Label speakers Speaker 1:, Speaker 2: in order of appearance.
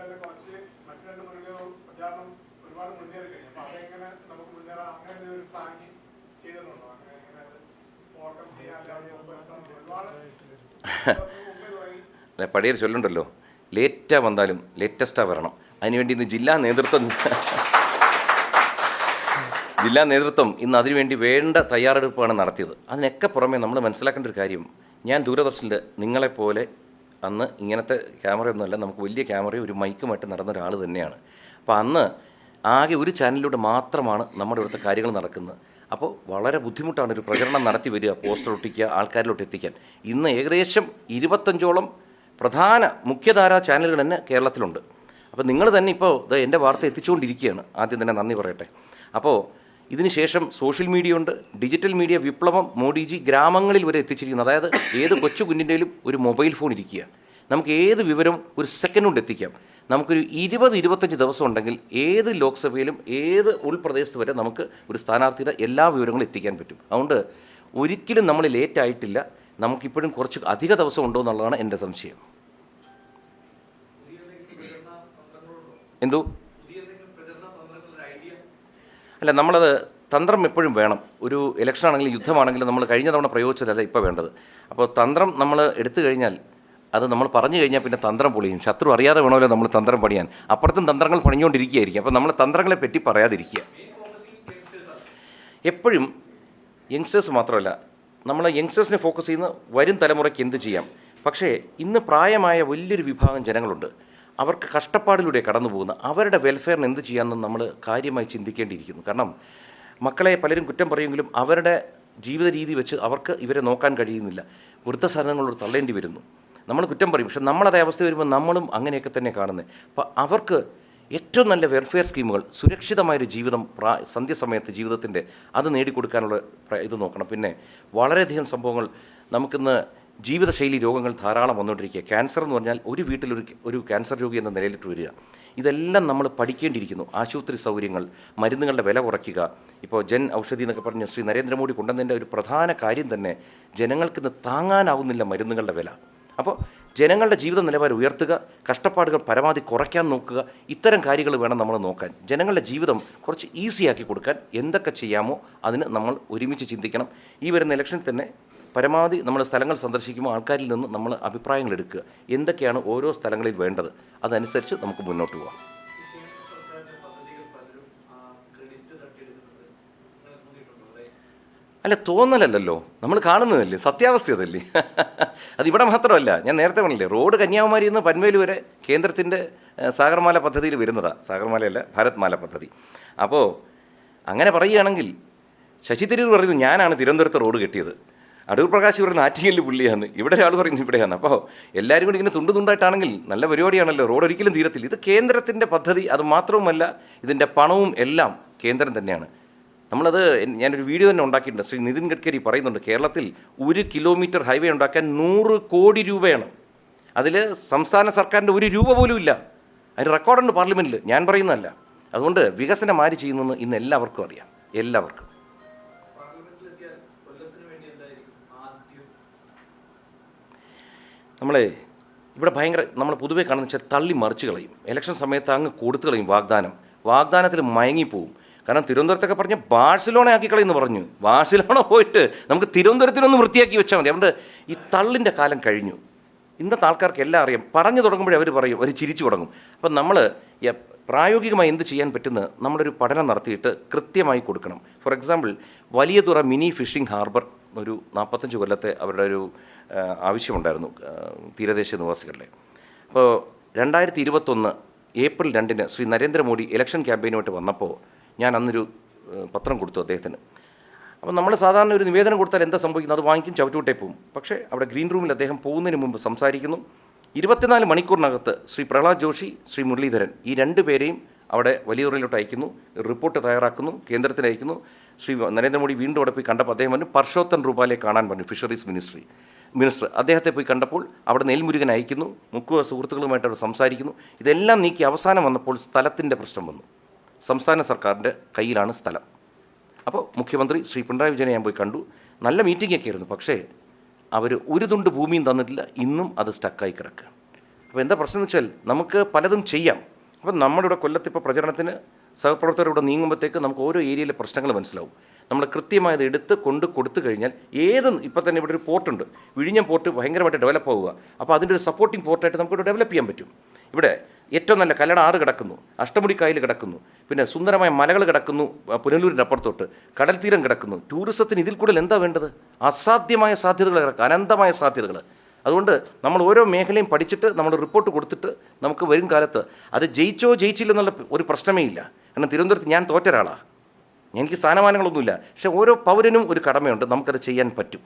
Speaker 1: തന്നെ കുറച്ച് മറ്റു രണ്ട് മുന്നണികളും പ്രചാരണം ഒരുപാട് മുന്നേറി കഴിഞ്ഞു. അപ്പൊ അതെങ്ങനെ നമുക്ക് മുന്നേറാം? അങ്ങനെ ഒരു പ്ലാനിങ് ചെയ്തിട്ടുണ്ടോ? അങ്ങനെ ഓർക്കം ചെയ്യാൻ ഒരുപാട്
Speaker 2: അല്ല പടിയൊരു ചൊല്ലുണ്ടല്ലോ. ലേറ്റാ വന്നാലും ലേറ്റസ്റ്റാ വരണം. അതിനുവേണ്ടി ഇന്ന് ജില്ലാ നേതൃത്വം ജില്ലാ നേതൃത്വം ഇന്ന് അതിനുവേണ്ടി വേണ്ട തയ്യാറെടുപ്പാണ് നടത്തിയത്. അതിനൊക്കെ പുറമെ നമ്മൾ മനസ്സിലാക്കേണ്ട ഒരു കാര്യം ഞാൻ ദൂരദർശനിൽ നിങ്ങളെപ്പോലെ അന്ന് ഇങ്ങനത്തെ ക്യാമറയൊന്നുമല്ല നമുക്ക് വലിയ ക്യാമറയും ഒരു മൈക്കുമായിട്ട് നടന്ന ഒരാൾ തന്നെയാണ്. അപ്പോൾ അന്ന് ആകെ ഒരു ചാനലിലൂടെ മാത്രമാണ് നമ്മുടെ ഇവിടുത്തെ കാര്യങ്ങൾ നടക്കുന്നത്. അപ്പോൾ വളരെ ബുദ്ധിമുട്ടാണ് ഒരു പ്രചരണം നടത്തി വരിക പോസ്റ്റർ ഒട്ടിക്കുക ആൾക്കാരിലോട്ട് എത്തിക്കാൻ. ഇന്ന് ഏകദേശം ഇരുപത്തഞ്ചോളം പ്രധാന മുഖ്യധാരാ ചാനലുകൾ തന്നെ കേരളത്തിലുണ്ട്. അപ്പോൾ നിങ്ങൾ തന്നെ ഇപ്പോൾ ഇത് എന്റെ വാർത്ത എത്തിച്ചുകൊണ്ടിരിക്കുകയാണ്. ആദ്യം തന്നെ നന്ദി പറയട്ടെ. അപ്പോൾ ഇതിനുശേഷം സോഷ്യൽ മീഡിയ ഉണ്ട് ഡിജിറ്റൽ മീഡിയ വിപ്ലവം മോഡിജി ഗ്രാമങ്ങളിൽ വരെ എത്തിച്ചിരിക്കുന്നു. അതായത് ഏത് കൊച്ചു കുഞ്ഞിന്റെയിലും ഒരു മൊബൈൽ ഫോൺ ഇരിക്കുക. നമുക്ക് ഏത് വിവരം ഒരു സെക്കൻഡ് കൊണ്ട് എത്തിക്കാം. നമുക്കൊരു ഇരുപത് ഇരുപത്തഞ്ച് ദിവസം ഉണ്ടെങ്കിൽ ഏത് ലോക്സഭയിലും ഏത് ഉൾപ്രദേശത്ത് വരെ നമുക്ക് ഒരു സ്ഥാനാർത്ഥിയുടെ എല്ലാ വിവരങ്ങളും എത്തിക്കാൻ പറ്റും. അതുകൊണ്ട് ഒരിക്കലും നമ്മൾ ലേറ്റ് ആയിട്ടില്ല. നമുക്കിപ്പോഴും കുറച്ച് അധിക ദിവസം ഉണ്ടോ എന്നുള്ളതാണ് എന്റെ സംശയം. എന്തോ? അല്ല നമ്മളത് തന്ത്രം എപ്പോഴും വേണം. ഒരു ഇലക്ഷൻ ആണെങ്കിലും യുദ്ധമാണെങ്കിലും നമ്മൾ കഴിഞ്ഞ തവണ പ്രയോഗിച്ചതല്ല ഇപ്പോൾ വേണ്ടത്. അപ്പോൾ തന്ത്രം നമ്മൾ എടുത്തു കഴിഞ്ഞാൽ അത് നമ്മൾ പറഞ്ഞു കഴിഞ്ഞാൽ പിന്നെ തന്ത്രം പൊളിയും. ശത്രു അറിയാതെ വേണമല്ലോ നമ്മൾ തന്ത്രം പണിയാൻ. അപ്പുറത്തും തന്ത്രങ്ങൾ പണിഞ്ഞുകൊണ്ടിരിക്കുകയായിരിക്കും. അപ്പോൾ നമ്മൾ തന്ത്രങ്ങളെ പറ്റി പറയാതിരിക്കുക. എപ്പോഴും യങ്സ്റ്റേഴ്സ് മാത്രമല്ല നമ്മൾ യങ്സ്റ്റേഴ്സിനെ ഫോക്കസ് ചെയ്യുന്ന വരും തലമുറയ്ക്ക് എന്ത് ചെയ്യാം? പക്ഷേ ഇന്ന് പ്രായമായ വലിയൊരു വിഭാഗം ജനങ്ങളുണ്ട്. അവർക്ക് കഷ്ടപ്പാടിലൂടെ കടന്നു പോകുന്ന അവരുടെ വെൽഫെയറിന് എന്ത് ചെയ്യാമെന്ന് നമ്മൾ കാര്യമായി ചിന്തിക്കേണ്ടിയിരിക്കുന്നു. കാരണം മക്കളെ പലരും കുറ്റം പറയുമെങ്കിലും അവരുടെ ജീവിത രീതി വെച്ച് അവർക്ക് ഇവരെ നോക്കാൻ കഴിയുന്നില്ല. വൃദ്ധസാധനങ്ങളോട് തള്ളേണ്ടി വരുന്നു. നമ്മൾ കുറ്റം പറയും. പക്ഷെ നമ്മളതേ അവസ്ഥ വരുമ്പോൾ നമ്മളും അങ്ങനെയൊക്കെ തന്നെ കാണുന്നത് അപ്പോൾ അവർക്ക് ഏറ്റവും നല്ല വെൽഫെയർ സ്കീമുകൾ സുരക്ഷിതമായൊരു ജീവിതം പ്രാ സന്ധ്യസമയത്ത് ജീവിതത്തിന്റെ അത് നേടിക്കൊടുക്കാനുള്ള ഇത് നോക്കണം. പിന്നെ വളരെയധികം സംഭവങ്ങൾ നമുക്കിന്ന് ജീവിതശൈലി രോഗങ്ങൾ ധാരാളം വന്നുകൊണ്ടിരിക്കുക. ക്യാൻസർ എന്ന് പറഞ്ഞാൽ ഒരു വീട്ടിലൊരു ഒരു ക്യാൻസർ രോഗി എന്ന നിലയിലിട്ട് വരിക. ഇതെല്ലാം നമ്മൾ പഠിക്കേണ്ടിയിരിക്കുന്നു. ആശുപത്രി സൗകര്യങ്ങൾ മരുന്നുകളുടെ വില കുറയ്ക്കുക. ഇപ്പോൾ ജൻ ഔഷധി എന്നൊക്കെ പറഞ്ഞ് ശ്രീ നരേന്ദ്രമോദി കൊണ്ടുവന്നതിന്റെ ഒരു പ്രധാന കാര്യം തന്നെ ജനങ്ങൾക്ക് ജനങ്ങൾക്കിന്ന് താങ്ങാനാവുന്നില്ല മരുന്നുകളുടെ വില. അപ്പോൾ ജനങ്ങളുടെ ജീവിത നിലവാരം ഉയർത്തുക കഷ്ടപ്പാടുകൾ പരമാവധി കുറയ്ക്കാൻ നോക്കുക ഇത്തരം കാര്യങ്ങൾ വേണം നമ്മൾ നോക്കാൻ. ജനങ്ങളുടെ ജീവിതം കുറച്ച് ഈസിയാക്കി കൊടുക്കാൻ എന്തൊക്കെ ചെയ്യാമോ അതിന് നമ്മൾ ഒരുമിച്ച് ചിന്തിക്കണം. ഈ വരുന്ന ഇലക്ഷനിൽ തന്നെ പരമാവധി നമ്മൾ സ്ഥലങ്ങൾ സന്ദർശിക്കുമ്പോൾ ആൾക്കാരിൽ നിന്ന് നമ്മൾ അഭിപ്രായങ്ങൾ എടുക്കുക. എന്തൊക്കെയാണ് ഓരോ സ്ഥലങ്ങളിൽ വേണ്ടത്? അതനുസരിച്ച് നമുക്ക് മുന്നോട്ട് പോകാം. അല്ല തോന്നലല്ലല്ലോ. നമ്മൾ കാണുന്നതല്ലേ? സത്യാവസ്ഥ അതല്ലേ? അതിവിടെ മാത്രമല്ല. ഞാൻ നേരത്തെ പറഞ്ഞില്ലേ റോഡ് കന്യാകുമാരിയിൽ നിന്ന് പൻവേൽ വരെ കേന്ദ്രത്തിന്റെ സാഗർമാല പദ്ധതിയിൽ വരുന്നതാണ് സാഗർമാലയല്ല ഭാരത്മാല പദ്ധതി. അപ്പോൾ അങ്ങനെ പറയുകയാണെങ്കിൽ ശശി തരൂർ പറയുന്നു ഞാനാണ് തിരുവനന്തപുരത്ത് റോഡ് കെട്ടിയത്. അടൂർ പ്രകാശ് പറയുന്ന ആറ്റിങ്ങലിൽ പുള്ളിയാണ്. ഇവിടെ ഒരാൾ പറയുന്നത് ഇവിടെയാണ്. അപ്പോൾ എല്ലാവരും കൂടി ഇങ്ങനെ തുണ്ട് തുണ്ടായിട്ടാണെങ്കിൽ നല്ല പരിപാടിയാണല്ലോ. റോഡ് ഒരിക്കലും തീരത്തില്ല. ഇത് കേന്ദ്രത്തിന്റെ പദ്ധതി. അത് മാത്രവുമല്ല ഇതിന്റെ പണവും എല്ലാം കേന്ദ്രം തന്നെയാണ്. നമ്മളത് ഞാനൊരു വീഡിയോ തന്നെ ഉണ്ടാക്കിയിട്ടുണ്ട്. ശ്രീ നിതിൻ ഗഡ്കരി പറയുന്നുണ്ട് കേരളത്തിൽ ഒരു കിലോമീറ്റർ ഹൈവേ ഉണ്ടാക്കാൻ നൂറ് കോടി രൂപയാണ്. അതിൽ സംസ്ഥാന സർക്കാരിന്റെ ഒരു രൂപ പോലും ഇല്ല. അതിന് റെക്കോർഡുണ്ട് പാർലമെന്റിൽ ഞാൻ പറയുന്നതല്ല. അതുകൊണ്ട് വികസനം ആര് ചെയ്യുന്നെന്ന് ഇന്ന് എല്ലാവർക്കും അറിയാം. എല്ലാവർക്കും. നമ്മളെ ഇവിടെ ഭയങ്കര നമ്മൾ പൊതുവെ കാണുന്ന വെച്ചാൽ തള്ളി മറിച്ച് കളയും. ഇലക്ഷൻ സമയത്ത് അങ്ങ് കൊടുത്തു കളയും വാഗ്ദാനം. വാഗ്ദാനത്തിൽ മയങ്ങിപ്പോവും. കാരണം തിരുവനന്തപുരത്തൊക്കെ പറഞ്ഞ് ബാഴ്സലോണ കളയെന്ന് പറഞ്ഞു. ബാഴ്സലോണ പോയിട്ട് നമുക്ക് തിരുവനന്തപുരത്തിനൊന്ന് വൃത്തിയാക്കി വെച്ചാൽ മതി. അതുകൊണ്ട് ഈ തള്ളിന്റെ കാലം കഴിഞ്ഞു. ഇന്നത്തെ ആൾക്കാർക്ക് എല്ലാം അറിയാം. പറഞ്ഞു തുടങ്ങുമ്പോഴേ അവർ പറയും. അവർ ചിരിച്ചു തുടങ്ങും. അപ്പം നമ്മൾ പ്രായോഗികമായി എന്ത് ചെയ്യാൻ പറ്റുന്ന നമ്മളൊരു പഠനം നടത്തിയിട്ട് കൃത്യമായി കൊടുക്കണം. ഫോർ എക്സാമ്പിൾ വലിയ തുറ മിനി ഫിഷിംഗ് ഹാർബർ ഒരു നാൽപ്പത്തഞ്ച് കൊല്ലത്തെ അവരുടെ ഒരു ആവശ്യമുണ്ടായിരുന്നു തീരദേശ നിവാസികളുടെ അപ്പോൾ രണ്ടായിരത്തി ഇരുപത്തൊന്ന് ഏപ്രിൽ രണ്ടിന് ശ്രീ നരേന്ദ്രമോദി ഇലക്ഷൻ ക്യാമ്പയിനുമായിട്ട് വന്നപ്പോൾ ഞാൻ അന്നൊരു പത്രം കൊടുത്തു അദ്ദേഹത്തിന്. അപ്പോൾ നമ്മൾ സാധാരണ ഒരു നിവേദനം കൊടുത്താൽ എന്താ സംഭവിക്കുന്നത്? അത് വാങ്ങിക്കും ചവിട്ടുവിട്ടേ പോകും പക്ഷേ അവിടെ ഗ്രീൻ റൂമിൽ അദ്ദേഹം പോകുന്നതിന് മുമ്പ് സംസാരിക്കുന്നു. ഇരുപത്തിനാല് മണിക്കൂറിനകത്ത് ശ്രീ പ്രഹ്ലാദ് ജോഷി ശ്രീ മുരളീധരൻ ഈ രണ്ട് പേരെയും അവിടെ വലിയുറയിലോട്ട് അയക്കുന്നു റിപ്പോർട്ട് തയ്യാറാക്കുന്നു കേന്ദ്രത്തിന് അയക്കുന്നു ശ്രീ നരേന്ദ്രമോദി വീണ്ടും അവിടെ പോയി കണ്ടപ്പോൾ അദ്ദേഹം പറഞ്ഞു പർഷോത്തൻ റൂപാലെ കാണാൻ പറഞ്ഞു ഫിഷറീസ് മിനിസ്ട്രി മിനിസ്റ്റർ അദ്ദേഹത്തെ പോയി കണ്ടപ്പോൾ അവിടെ നെൽമുരുകൻ അയക്കുന്നു മുക്കുവ സുഹൃത്തുക്കളുമായിട്ട് അവിടെ സംസാരിക്കുന്നു. ഇതെല്ലാം നീക്കി അവസാനം വന്നപ്പോൾ സ്ഥലത്തിന്റെ പ്രശ്നം വന്നു. സംസ്ഥാന സർക്കാരിന്റെ കയ്യിലാണ് സ്ഥലം. അപ്പോൾ മുഖ്യമന്ത്രി ശ്രീ പിണറായി വിജയനെ ഞാൻ പോയി കണ്ടു. നല്ല മീറ്റിംഗ് ഒക്കെ ആയിരുന്നു പക്ഷേ അവർ ഒരു തുണ്ട് ഭൂമിയും തന്നിട്ടില്ല ഇന്നും അത് സ്റ്റക്കായി കിടക്കുക അപ്പോൾ എന്താ പ്രശ്നം എന്ന് വെച്ചാൽ നമുക്ക് പലതും ചെയ്യാം. അപ്പം നമ്മുടെ ഇവിടെ കൊല്ലത്ത് ഇപ്പോൾ പ്രചരണത്തിന് സഹപ്രവർത്തകരോട് നീങ്ങുമ്പോഴത്തേക്ക് നമുക്ക് ഓരോ ഏരിയയിലെ പ്രശ്നങ്ങൾ മനസ്സിലാവും. നമ്മൾ കൃത്യമായത് എടുത്ത് കൊണ്ട് കൊടുത്തു കഴിഞ്ഞാൽ ഏത് ഇപ്പം തന്നെ ഇവിടെ ഒരു പോർട്ടുണ്ട് വിഴിഞ്ഞം പോർട്ട് ഭയങ്കരമായിട്ട് ഡെവലപ്പ് ആവുക. അപ്പോൾ അതിന്റെ ഒരു സപ്പോർട്ടിംഗ് പോർട്ടായിട്ട് നമുക്ക് ഡെവലപ്പ് ചെയ്യാൻ പറ്റും. ഇവിടെ ഏറ്റവും നല്ല കല്ലട ആറ് കിടക്കുന്നു. അഷ്ടമുടി കായൽ കിടക്കുന്നു. പിന്നെ സുന്ദരമായ മലകൾ കിടക്കുന്നു പുനലൂരിന്റെ അപ്പുറത്തോട്ട്. കടൽ തീരം കിടക്കുന്നു. ടൂറിസത്തിന് ഇതിൽ കൂടുതൽ എന്താ വേണ്ടത്? അസാധ്യമായ സാധ്യതകൾ കിടക്കുക അനന്തമായ സാധ്യതകൾ. അതുകൊണ്ട് നമ്മൾ ഓരോ മേഖലയും പഠിച്ചിട്ട് നമ്മൾ റിപ്പോർട്ട് കൊടുത്തിട്ട് നമുക്ക് വരും കാലത്ത് അത് ജയിച്ചോ ജയിച്ചില്ലെന്നുള്ള ഒരു പ്രശ്നമേ ഇല്ല. കാരണം തിരുവനന്തപുരത്ത് ഞാൻ തോറ്റ ഒരാളാണ് എനിക്ക് സ്ഥാനമാനങ്ങളൊന്നുമില്ല. പക്ഷെ ഓരോ പൗരനും ഒരു കടമയുണ്ട്. നമുക്കത് ചെയ്യാൻ പറ്റും.